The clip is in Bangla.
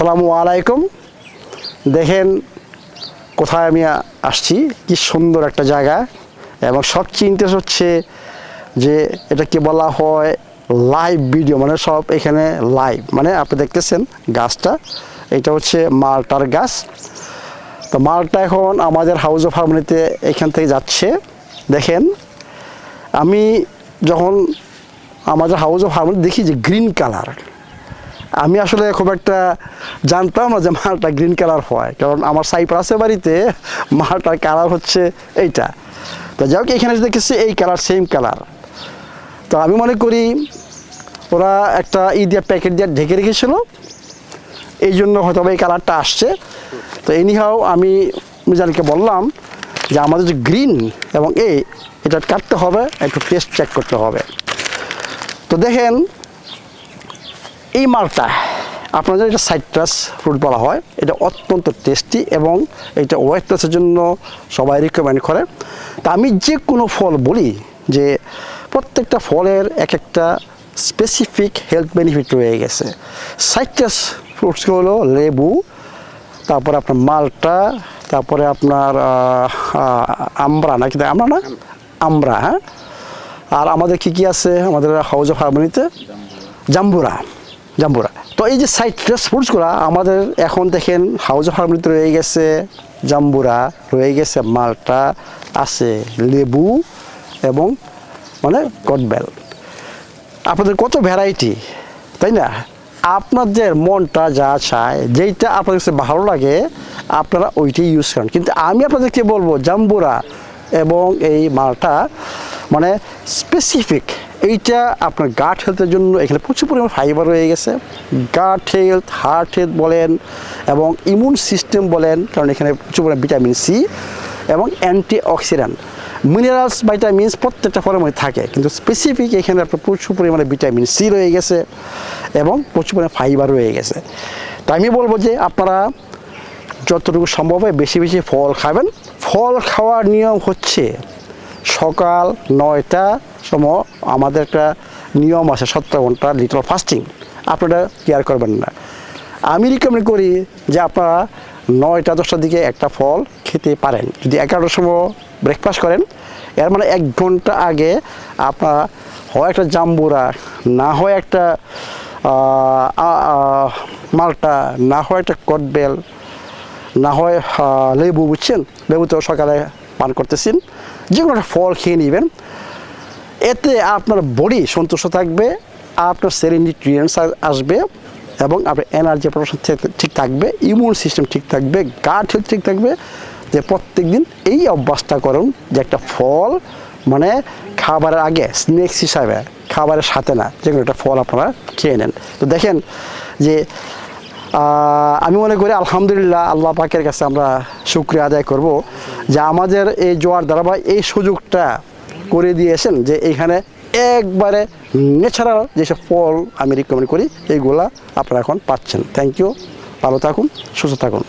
আসসালামু আলাইকুম। দেখেন কোথায় আমি আসছি, কি সুন্দর একটা জায়গা। এবং সবচেয়ে ইন্টারেস্ট হচ্ছে যে এটা এটাকে বলা হয় লাইভ ভিডিও মানে সব এখানে লাইভ মানে আপনি দেখতেছেন গাছটা, এটা হচ্ছে মালটার গাছ। তো মালটা এখন আমাদের হাউস অফ হারমোনিতে এখান থেকে যাচ্ছে। দেখেন, আমি যখন আমাদের হাউস অফ হারমোনি দেখি যে গ্রিন কালার আমি আসলে খুব একটা জানতাম না যে মালটা গ্রিন কালার হয়। কারণ আমার সাইপ্রাসের বাড়িতে মালটার কালার হচ্ছে এইটা। তো যাই হোক, এখানে দেখেছি এই কালার সেম কালার তো আমি মনে করি ওরা একটা ই দিয়ে প্যাকেট দিয়ে ঢেকে রেখেছিল। এই জন্য হয়তো এই কালারটা আসছে। তো এনিহাও আমি মিজানকে বললাম যে আমাদের যে গ্রিন এবং এই এটা কাটতে হবে, একটু টেস্ট চেক করতে হবে। তো দেখেন এই মালটা আপনাদের এটা সাইট্রাস ফ্রুট বলা হয়। এটা অত্যন্ত টেস্টি এবং এটা ওয়েট লসের জন্য সবাই রিকমেন্ড করে। তা আমি যে কোনো ফল বলি যে প্রত্যেকটা ফলের এক একটা স্পেসিফিক হেলথ বেনিফিট রয়ে গেছে। সাইট্রাস ফ্রুটস হলো লেবু তারপরে আপনার মালটা তারপরে আপনার আহ, আমড়া নাকি আমরা না? আমরা হ্যাঁ? আর আমাদের কি কি আছে? আমাদের হাউস অফ হারমোনিতে জাম্বুরা। জাম্বুরা। তো এই যে সাইট্রাস ফ্রুটসগুলো আমাদের এখন দেখেন হাউস অফ হারমোনিতে রয়ে গেছে, জাম্বুরা, রয়ে গেছে মালটা, আছে লেবু এবং মানে কটবেল আপনাদের কত ভ্যারাইটি তাই না? আপনাদের মনটা যা চায়, যেইটা আপনাদের কাছে ভালো লাগে, আপনারা ওইটাই ইউজ করেন। কিন্তু আমি আপনাদেরকে বলব, জাম্বুরা এবং এই মালটা মানে স্পেসিফিক এইটা আপনার গাট হেলথের জন্য এখানে প্রচুর পরিমাণ ফাইবার রয়ে গেছে। গাট হেলথ হার্ট হেলথ বলেন এবং ইমিউন সিস্টেম বলেন, কারণ এখানে প্রচুর পরিমাণ ভিটামিন সি এবং অ্যান্টি অক্সিডেন্ট মিনারেলস ভাইটামিনস প্রত্যেকটা ফলের মধ্যে থাকে, কিন্তু স্পেসিফিক এখানে আপনার প্রচুর পরিমাণে ভিটামিন সি রয়ে গেছে এবং প্রচুর পরিমাণে ফাইবার রয়ে গেছে। তো আমি বলব যে আপনারা যতটুকু সম্ভব হয় বেশি বেশি ফল খাবেন। ফল খাওয়ার নিয়ম হচ্ছে সকাল নয়টা সময় আমাদের একটা নিয়ম আছে, সত্তর ঘণ্টা লিটল ফাস্টিং আপনারা কেয়ার করবেন না। আমি রিকমেন্ড করি যে আপনারা নয়টা, দশটার দিকে একটা ফল খেতে পারেন। যদি এগারোটার সময় ব্রেকফাস্ট করেন, এর মানে এক ঘণ্টা আগে আপনারা হয় একটা জাম্বুরা, না হয় একটা মালটা, না হয় একটা কটবেল, না হয় লেবু, বুঝছেন? লেবু তো সকালে পান করতেছেন। যে কোনো একটা ফল খেয়ে নেবেন। এতে আপনার বডি সন্তুষ্ট থাকবে, আপনার সেরিন নিউট্রিয়েন্টস আসবে এবং আপনার এনার্জি প্রোডাকশন ঠিক থাকবে ইমিউন সিস্টেম ঠিক থাকবে গার্ড হেলথ ঠিক থাকবে। যে প্রত্যেক দিন এই অভ্যাসটা করুন যে একটা ফল মানে খাবারের আগে স্ন্যাক্স হিসাবে, খাবারের সাথে না, যে একটা ফল আপনারা খেয়ে নেন। তো দেখেন যে আমি মনে করি আলহামদুলিল্লাহ আল্লাহ পাকের কাছে আমরা শুক্রিয়া আদায় করব যে আমাদের এই জোয়ার ধারাবাহ এই সুযোগটা করে দিয়েছেন যে এইখানে একবারে ন্যাচারাল যেসব ফল আমি রিকমেন্ড করি, এইগুলা আপনারা এখন পাচ্ছেন। থ্যাংক ইউ ভালো থাকুন, সুস্থ থাকুন।